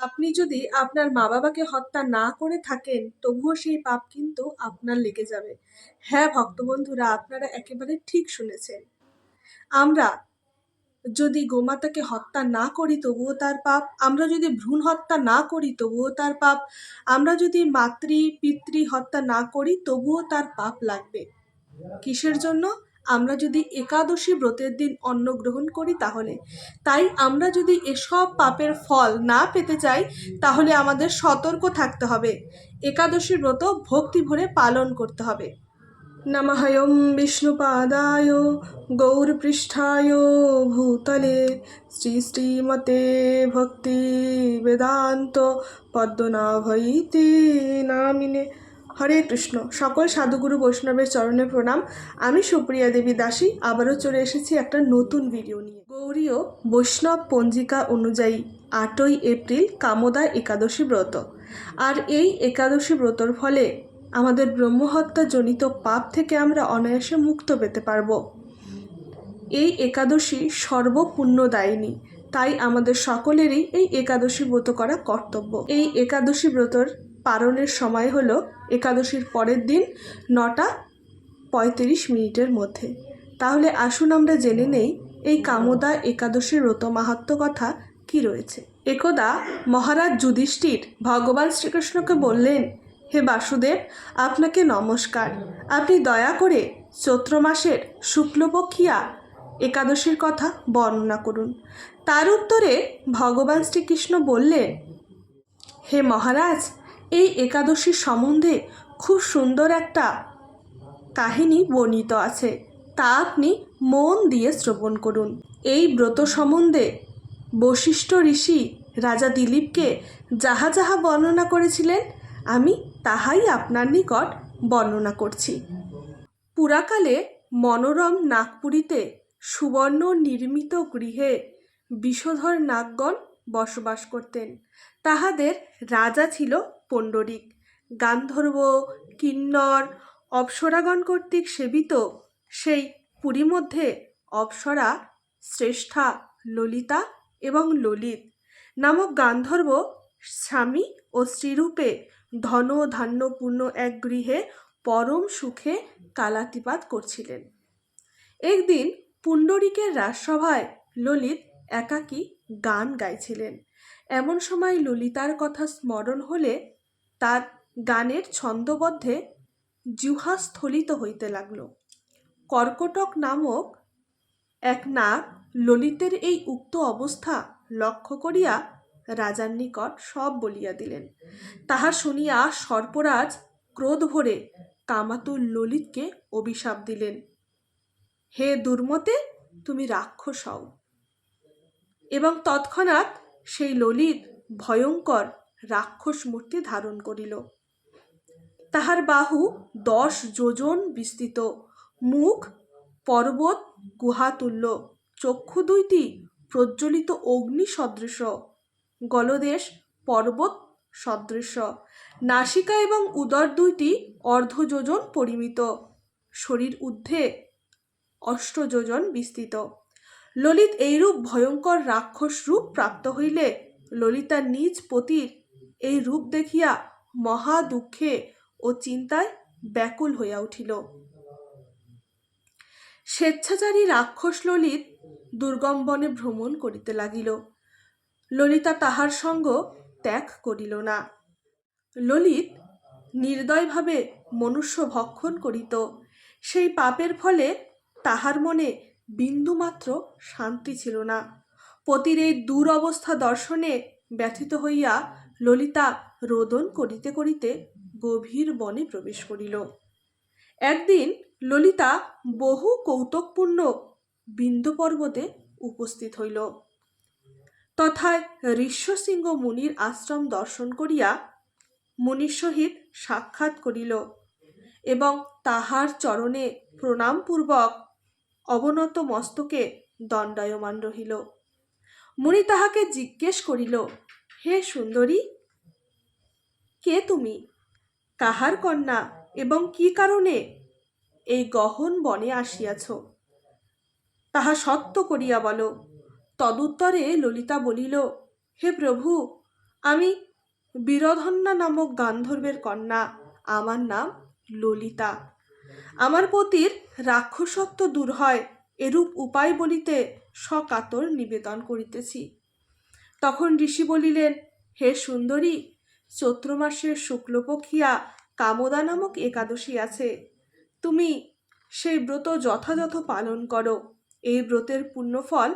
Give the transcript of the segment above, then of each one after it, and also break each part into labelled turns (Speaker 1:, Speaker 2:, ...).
Speaker 1: আপনি যদি আপনার মা বাবাকে হত্যা না করে থাকেন, তবুও সেই পাপ কিন্তু আপনার লেগে যাবে। হ্যাঁ ভক্তবন্ধুরা, আপনারা একেবারে ঠিক শুনেছেন। আমরা যদি গোমাতাকে হত্যা না করি, তবুও তার পাপ। আমরা যদি ভ্রূণ হত্যা না করি, তবুও তার পাপ। আমরা যদি মাতৃ পিতৃ হত্যা না করি, তবুও তার পাপ লাগবে। কিসের জন্য? আমরা যদি একাদশী ব্রতের দিন অন্ন গ্রহণ করি তাহলে, তাই আমরা যদি এসব পাপের ফল না পেতে চাই, তাহলে আমাদের সতর্ক থাকতে হবে। একাদশী ব্রত ভক্তি ভরে পালন করতে হবে। নমহয়ম বিষ্ণুপাদায় গৌরপৃষ্ঠায় ভূতলে শ্রী শ্রীমতে ভক্তি বেদান্ত পদ্মনাভইতি নামিনে। হরে কৃষ্ণ। সকল সাধুগুরু বৈষ্ণবের চরণে প্রণাম। আমি সুপ্রিয়া দেবী দাসী, আবারও চলে এসেছি একটা নতুন ভিডিও নিয়ে। গৌরীয় বৈষ্ণব পঞ্জিকা অনুযায়ী আটই এপ্রিল কামদা একাদশী ব্রত। আর এই একাদশী ব্রতর ফলে আমাদের ব্রহ্মহত্যা জনিত পাপ থেকে আমরা অনায়াসে মুক্ত পেতে পারব। এই একাদশী সর্বপুণ্যদায়িনী তাই আমাদের সকলেরই এই একাদশী ব্রত করা কর্তব্য। এই একাদশী ব্রতর পালনের সময় হলো একাদশীর পরের দিন নটা পঁয়ত্রিশ মিনিটের মধ্যে। তাহলে আসুন আমরা জেনে নেই এই কামদা একাদশীর রত মাহাত্ম কথা কি রয়েছে। একদা মহারাজ যুধিষ্ঠির ভগবান শ্রীকৃষ্ণকে বললেন, হে বাসুদেব, আপনাকে নমস্কার। আপনি দয়া করে চৈত্র মাসের শুক্লপক্ষিয়া একাদশীর কথা বর্ণনা করুন। তার উত্তরে ভগবান শ্রীকৃষ্ণ বললেন, হে মহারাজ এই একাদশী সম্বন্ধে খুব সুন্দর একটা কাহিনী বর্ণিত আছে। তা আপনি মন দিয়ে শ্রবণ করুন। এই ব্রত সম্বন্ধে বশিষ্ঠ ঋষি রাজা দিলীপকে যাহা যাহা বর্ণনা করেছিলেন, আমি তাহাই আপনার নিকট বর্ণনা করছি। পুরাকালে মনোরম নাগপুরীতে সুবর্ণ নির্মিত গৃহে বিষধর নাগগণ বসবাস করতেন। তাহাদের রাজা ছিল পণ্ডরিক। গান্ধর্ব, কিন্নর, অপ্সরাগণ কর্তৃক সেবিত সেই পুরী মধ্যে অপ্সরা, শ্রেষ্ঠা, ললিতা এবং ললিত নামক গান্ধর্ব স্বামী ও স্ত্রীরূপে ধন ধান্যপূর্ণ এক গৃহে পরম সুখে কালাতিপাত করছিলেন। একদিন পুণ্ডরিকের রাজসভায় ললিত একাকী গান গাইছিলেন। এমন সময় ললিতার কথা স্মরণ হলে তার গানের ছন্দবদ্ধে জিহ্বা স্থলিত হইতে লাগল। কর্কটক নামক এক নাগ ললিতের এই উক্ত অবস্থা লক্ষ্য করিয়া রাজার নিকট সব বলিয়া দিলেন। তাহা শুনিয়া সর্পরাজ ক্রোধ ভরে কামাতুর ললিতকে অভিশাপ দিলেন, হে দুর্মতে, তুমি রাক্ষস হও। এবং তৎক্ষণাৎ সেই ললিত ভয়ঙ্কর রাক্ষস মূর্তি ধারণ করিল। তাহার বাহু দশ যোজন বিস্তৃত। মুখ, পর্বত গুহাতুল্য চক্ষু দুইটি প্রজ্বলিত অগ্নি সদৃশ। গলদেশ, পর্বত, সদৃশ। নাসিকা এবং উদর দুইটি অর্ধযোজন পরিমিত। শরীর ঊর্ধ্বে অষ্টযোজন বিস্তৃত। ললিত এইরূপ ভয়ঙ্কর রাক্ষস রূপ প্রাপ্ত হইলে ললিতা নিজ পতির এই রূপ দেখিয়া মহা দুঃখে ও চিন্তায় ব্যাকুল হইয়া উঠিল। স্বেচ্ছাচারী রাক্ষস ললিত দুর্গম বনে ভ্রমণ করিতে লাগিল। ললিতা তাহার সঙ্গ ত্যাগ করিল না। ললিত নির্দয়ভাবে মনুষ্য ভক্ষণ করিত। সেই পাপের ফলে তাহার মনে বিন্দুমাত্র শান্তি ছিল না। পতির এই দুরবস্থা দর্শনে ব্যথিত হইয়া ললিতা রোদন করিতে করিতে গভীর বনে প্রবেশ করিল। একদিন ললিতা বহু কৌতুকপূর্ণ বিন্দু পর্বতে উপস্থিত হইল। তথায় ঋষ্যসিংহ মুনির আশ্রম দর্শন করিয়া মুনির সহিত সাক্ষাৎ করিল এবং তাহার চরণে প্রণামপূর্বক অবনত মস্তকে দণ্ডায়মান রহিল। মুনি তাহাকে জিজ্ঞেস করিল হে সুন্দরী! কে তুমি? কাহার কন্যা এবং কি কারণে এই গহন বনে আসিয়াছ? তাহা সত্য করিয়া বলো। তদুত্তরে ললিতা বলিল, হে প্রভু, আমি বীরধন্যা নামক গান্ধর্বের কন্যা। আমার নাম ললিতা। আমার পতির রাক্ষসত্ব দূর হয়, এরূপ উপায় বলিতে সকাতর নিবেদন করিতেছি। তখন ঋষি বলিলেন, হে সুন্দরী চৈত্র মাসের শুক্লপক্ষিয়া কামদা নামক একাদশী আছে। তুমি সেই ব্রত যথাযথ পালন করো। এই ব্রতের পুণ্যফল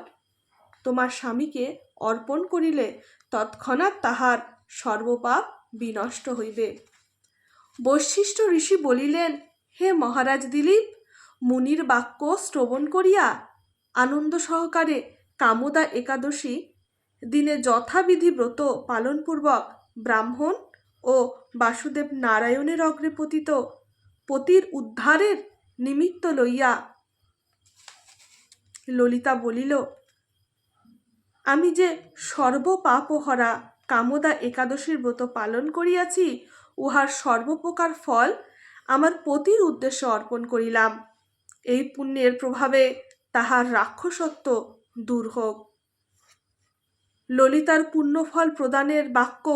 Speaker 1: তোমার স্বামীকে অর্পণ করিলে তৎক্ষণাৎ তাহার সর্বপাপ বিনষ্ট হইবে। বৈশিষ্ট্য ঋষি বলিলেন, হে মহারাজ দিলীপ, মুনির বাক্য শ্রবণ করিয়া আনন্দ সহকারে কামদা একাদশী দিনে যথাবিধি ব্রত পালনপূর্বক ব্রাহ্মণ ও বাসুদেব নারায়ণের অগ্রে পতিত পতির উদ্ধারের নিমিত্ত লইয়া ললিতা বলিল, আমি যে সর্বপাপহরা কামদা একাদশীর ব্রত পালন করিয়াছি, উহার সর্বপ্রকার ফল আমার পতির উদ্দেশ্যে অর্পণ করিলাম। এই পুণ্যের প্রভাবে তাহার রাক্ষসত্ব দূর হোক। ললিতার পুণ্যফল প্রদানের বাক্য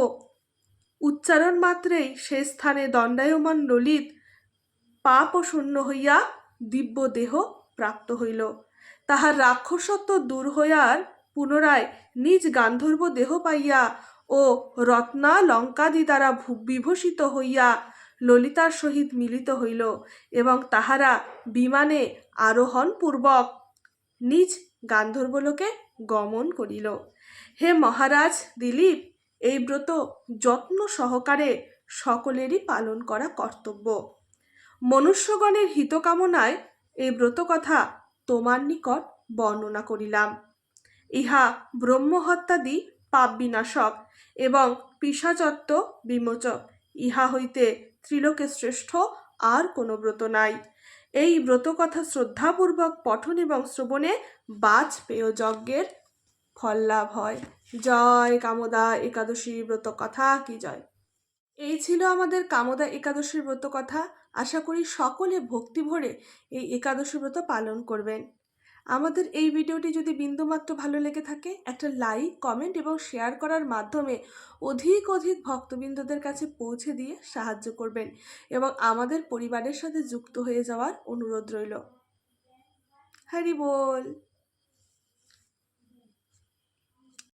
Speaker 1: উচ্চারণ মাত্রেই সে স্থানে দণ্ডায়মান ললিত পাপ ও শূন্য হইয়া দিব্য দেহ প্রাপ্ত হইল। তাহার রাক্ষসত্ব দূর হইয়ার পুনরায় নিজ গান্ধর্ব দেহ পাইয়া ও রত্না লঙ্কাদি দ্বারা বিভূষিত হইয়া ললিতার সহিত মিলিত হইল এবং তাহারা বিমানে আরোহণ পূর্বক নিজ গান্ধর্বলোকে গমন করিল। হে মহারাজ, দিলীপ, এই ব্রত যত্ন সহকারে সকলেরই পালন করা কর্তব্য। মনুষ্যগণের হিতকামনায় এই ব্রত কথা তোমার নিকট বর্ণনা করিলাম। ইহা ব্রহ্মহত্যাদি পাপ বিনাশক এবং পিসাচত্ব বিমোচক। ইহা হইতে ত্রিলোকে শ্রেষ্ঠ আর কোনো ব্রত নাই। এই ব্রত কথা শ্রদ্ধাপূর্বক পঠন এবং শ্রবণে বাজপেয় যজ্ঞের ফল লাভ হয়। জয় কামদা একাদশী ব্রত কথা কি জয়? এই ছিল আমাদের কামদা একাদশীর ব্রত কথা। আশা করি সকলে ভক্তি ভরে এই একাদশী ব্রত পালন করবেন। আমাদের এই ভিডিওটি যদি বিন্দুমাত্র ভালো লেগে থাকে, একটা লাইক, কমেন্ট এবং শেয়ার করার মাধ্যমে অধিক অধিক ভক্তবৃন্দদের কাছে পৌঁছে দিয়ে সাহায্য করবেন এবং আমাদের পরিবারের সাথে যুক্ত হয়ে যাওয়ার অনুরোধ রইল। হ্যারি বল!